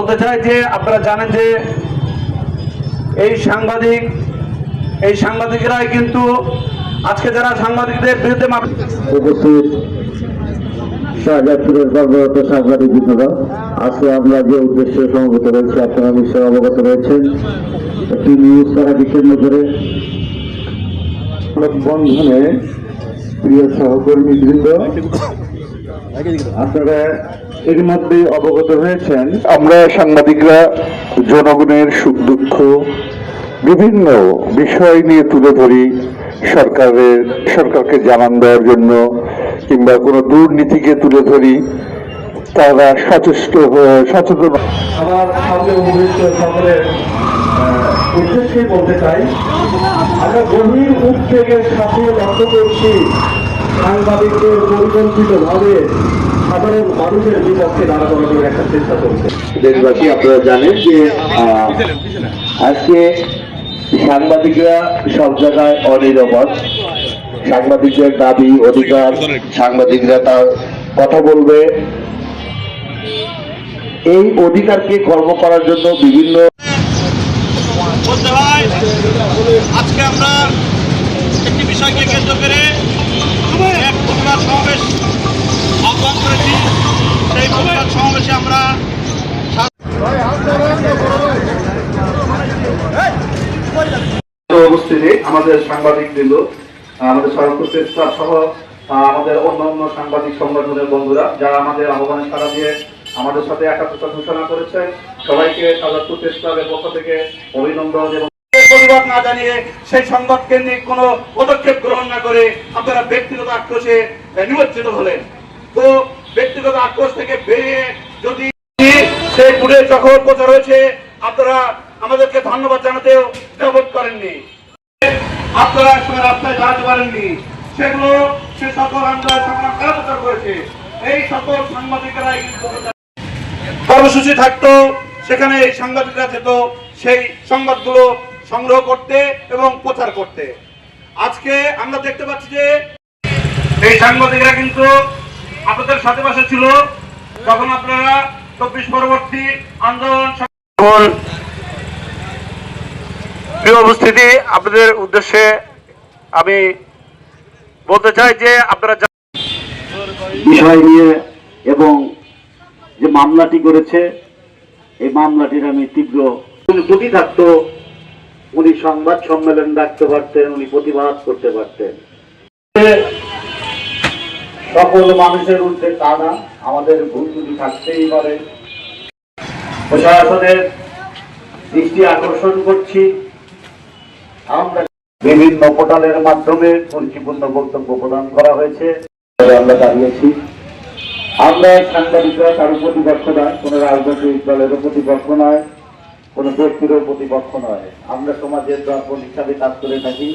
বলতে চাই যে আপনারা জানেন যে এই সাংবাদিক, এই সাংবাদিকরাই কিন্তু আজকে যারা সাংবাদিকদের বিরুদ্ধে উপস্থিত যে উদ্দেশ্যে আপনারা অবগত একটি নিউজ করে বন্ধনে প্রিয় সহকর্মী বৃন্দ আপনারা এর মধ্যে অবগত হয়েছেন আমরা সাংবাদিকরা জনগণের সুখ দুঃখ বিভিন্ন বিষয় নিয়ে তুলে ধরি সরকারের সরকারকে জানান দেওয়ার জন্য কিংবা কোনো দুর্নীতিকে তুলে ধরি তারা সচেষ্ট সচেতন আমার সামনে উপস্থিত সকলের আহ, বলতে চাই আমরা গভীর উদ্বেগের সাথে লক্ষ্য করছি। সাংবাদিকদের পরিকল্পিতভাবে সাধারণ মানুষের বিপক্ষে দাঁড়ানোর একটা চেষ্টা করছে। দেশবাসী আপনারা জানেন যে আজকে সাংবাদিকরা সব জায়গায় অনিরাপদ। সাংবাদিকদের দাবি অধিকার সাংবাদিকরা তার কথা বলবে। এই অধিকারকে কর্ম করার জন্য বিভিন্ন আজকে আমরা একটি বিষয়কে কেন্দ্র করে আহ্বান করেছি, সেই প্রতিবাদ সমাবেশে আমরা উপস্থিতি, আমাদের সাংবাদিক বৃন্দ আমাদের সরকার প্রেসক্লাব সহ আমাদের অন্য অন্য সাংবাদিক সংগঠনের বন্ধুরা, যারা আমাদের আহ্বানে সাড়া দিয়ে আমাদের সাথে একাত্মতা ঘোষণা করেছে, সবাইকে সাজাদপুর প্রেস ক্লাবের পক্ষ থেকে অভিনন্দন এবং প্রতিবাদ না জানিয়ে সেই সংবাদ কেন্দ্রিক কোনো পদক্ষেপ গ্রহণ না করে আপনারা ব্যক্তিগত আক্রোশে নিমজ্জিত হলেন। তো ব্যক্তিগত আক্রোশ থেকে বেরিয়ে যদি সেই পুরে যখন প্রচার হয়েছে, আপনারা আমাদেরকে ধন্যবাদ জানাতেও দেবত করেননি। আপনারা রাস্তায় দাঁড়াতে পারেননি। সেগুলো সে সকল সংগ্রাম প্রচার করেছে। এই সকল সাংবাদিকেরাই কিন্তু কর্মসূচি থাকতো, সেখানে এই সাংবাদিকরা যেত, সেই সংবাদগুলো সংগ্রহ করতে এবং প্রচার করতে। আজকে আমরা দেখতে পাচ্ছি যে এই সাংবাদিকরা কিন্তু আপনাদের সাথে পাশে ছিল। যখন আপনারা চব্বিশ পরবর্তী আন্দোলন প্রিয় উপস্থিতি আপনাদের উদ্দেশ্যে আমি বলতে চাই যে আপনারা বিষয় নিয়ে এবং যে মামলাটি করেছে এই মামলাটির আমি তীব্র যদি থাকতো। উনি সংবাদ সম্মেলন ডাকতে পারতেন, উনি প্রতিবাদ করতে পারতেন। সকল মানুষের উদ্যোগ তা না আমাদের ভুল ত্রুটি থাকতেই পারে। প্রশাসনের দৃষ্টি আকর্ষণ করছি। আমরা বিভিন্ন পোর্টালের মাধ্যমে পরিপূর্ণ বক্তব্য প্রদান করা হয়েছে। আমরা দাঁড়িয়েছি আমরা সাংবাদিকরা কারও প্রতিপক্ষ নয়, কোন রাজনৈতিক দলেরও প্রতিপক্ষ নয়। কোন ব্যক্তিরও প্রতিপক্ষ নয়। আমরা সমাজের দর্পণ হিসাবে কাজ করে থাকি।